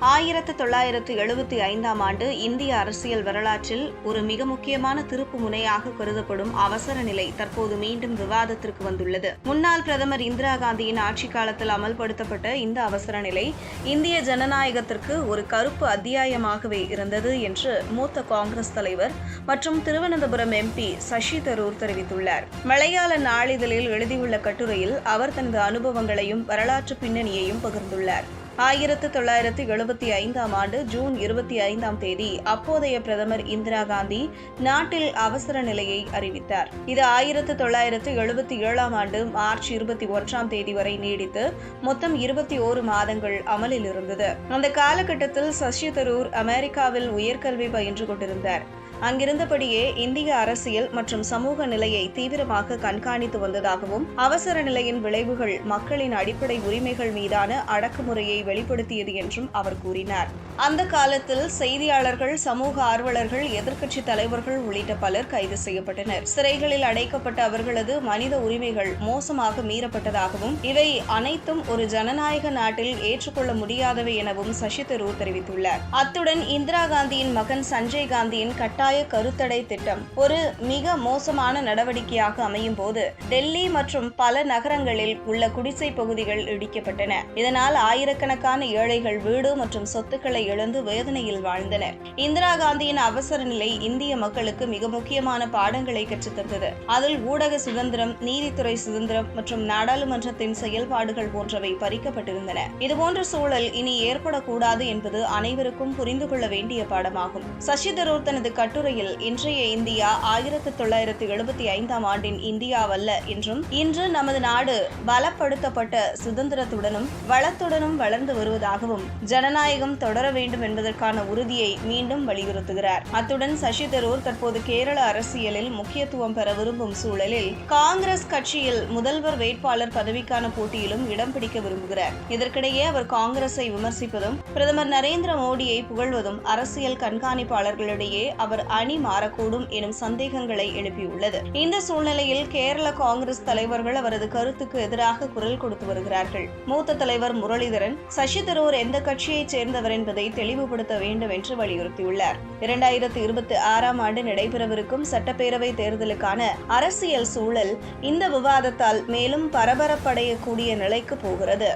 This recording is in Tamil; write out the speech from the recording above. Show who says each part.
Speaker 1: ஆயிரத்து தொள்ளாயிரத்து எழுபத்தி ஐந்தாம் ஆண்டு இந்திய அரசியல் வரலாற்றில் ஒரு மிக முக்கியமான திருப்பு முனையாக கருதப்படும் அவசர நிலை தற்போது மீண்டும் விவாதத்திற்கு வந்துள்ளது. முன்னாள் பிரதமர் இந்திரா காந்தியின் ஆட்சி காலத்தில் அமல்படுத்தப்பட்ட இந்த அவசர நிலை இந்திய ஜனநாயகத்திற்கு ஒரு கருப்பு அத்தியாயமாகவே இருந்தது என்று மூத்த காங்கிரஸ் தலைவர் மற்றும் திருவனந்தபுரம் எம்பி சசி தரூர் தெரிவித்துள்ளார். மலையாள நாளிதழில் எழுதியுள்ள கட்டுரையில் அவர் தனது அனுபவங்களையும் வரலாற்று பின்னணியையும் பகிர்ந்துள்ளார். ஆயிரத்து தொள்ளாயிரத்து எழுபத்தி ஐந்தாம் ஆண்டு ஜூன் இருபத்தி ஐந்தாம் தேதி அப்போதைய பிரதமர் இந்திரா காந்தி நாட்டில் அவசர நிலையை அறிவித்தார். இது ஆயிரத்து தொள்ளாயிரத்து எழுபத்தி ஏழாம் ஆண்டு மார்ச் இருபத்தி ஒன்றாம் தேதி வரை நீடித்து மொத்தம் இருபத்தி ஓரு மாதங்கள் அமலில் இருந்தது. அந்த காலகட்டத்தில் சசி தரூர் அமெரிக்காவில் உயர்கல்வி பயின்று கொண்டிருந்தார். அங்கிருந்தபடியே இந்திய அரசியல் மற்றும் சமூக நிலையை தீவிரமாக கண்காணித்து வந்ததாகவும் அவசர நிலையின் விளைவுகள் மக்களின் அடிப்படை உரிமைகள் மீதான அடக்குமுறையை வெளிப்படுத்தியது என்றும் அவர் கூறினார். அந்த காலத்தில் செய்தியாளர்கள் சமூக ஆர்வலர்கள் எதிர்க்கட்சி தலைவர்கள் உள்ளிட்ட பலர் கைது செய்யப்பட்டனர். சிறைகளில் அடைக்கப்பட்ட அவர்களது மனித உரிமைகள் மோசமாக மீறப்பட்டதாகவும் இவை அனைத்தும் ஒரு ஜனநாயக நாட்டில் ஏற்றுக்கொள்ள முடியாதவை எனவும் சசி தரூர் தெரிவித்துள்ளார். அத்துடன் இந்திரா காந்தியின் மகன் சஞ்சய் காந்தியின் கட்டாய கருத்தடை திட்டம் ஒரு மிக மோசமான நடவடிக்கையாக அமையும் போது டெல்லி மற்றும் பல நகரங்களில் உள்ள குடிசை பகுதிகள் இடிக்கப்பட்டன. இதனால் ஆயிரக்கணக்கான ஏழைகள் வீடு மற்றும் சொத்துக்களை இழந்து வேதனையில் வாழ்ந்தனர் இந்திரா காந்தியின் அவசர நிலை இந்திய மக்களுக்கு மிக முக்கியமான பாடங்களை கற்றுத்தந்தது அதில் ஊடக சுதந்திரம் நீதித்துறை சுதந்திரம் மற்றும் நாடாளுமன்றத்தின் செயல்பாடுகள் போன்றவை பறிக்கப்பட்டிருந்தன. இதுபோன்ற சூழல் இனி ஏற்படக்கூடாது என்பது அனைவருக்கும் புரிந்து கொள்ள வேண்டிய பாடமாகும். சசி தரூர் தனது கட்டு கட்டுரையில் இன்றைய இந்தியா ஆயிரத்து தொள்ளாயிரத்து எழுபத்தி ஐந்தாம் ஆண்டின் இந்தியாவல்ல என்றும் இன்று நமது நாடு பலப்படுத்தப்பட்ட சுதந்திரத்துடனும் வளத்துடனும் வளர்ந்து வருவதாகவும் ஜனநாயகம் தொடர வேண்டும் என்பதற்கான உறுதியை மீண்டும் வலியுறுத்துகிறார். அத்துடன் சசி தரூர் தற்போது கேரள அரசியலில் முக்கியத்துவம் பெற விரும்பும் சூழலில் காங்கிரஸ் கட்சியில் முதல்வர் வேட்பாளர் பதவிக்கான போட்டியிலும் இடம் பிடிக்க விரும்புகிறார். இதற்கிடையே அவர் காங்கிரஸை விமர்சிப்பதும் பிரதமர் நரேந்திர மோடியை புகழ்வதும் அரசியல் கண்காணிப்பாளர்களிடையே அவர் அணி மாறக்கூடும் எனும் சந்தேகங்களை எழுப்பியுள்ளது. இந்த சூழ்நிலையில் கேரள காங்கிரஸ் தலைவர்கள் அவரது கருத்துக்கு எதிராக குரல் கொடுத்து வருகிறார்கள். மூத்த தலைவர் முரளிதரன் சசி தரூர் எந்த கட்சியைச் சேர்ந்தவர் என்பதை தெளிவுபடுத்த வேண்டும் என்று வலியுறுத்தியுள்ளார். இரண்டாயிரத்தி இருபத்தி ஆறாம் ஆண்டு நடைபெறவிருக்கும் சட்டப்பேரவை தேர்தலுக்கான அரசியல் சூழல் இந்த விவாதத்தால் மேலும் பரபரப்படையக்கூடிய நிலைக்கு போகிறது.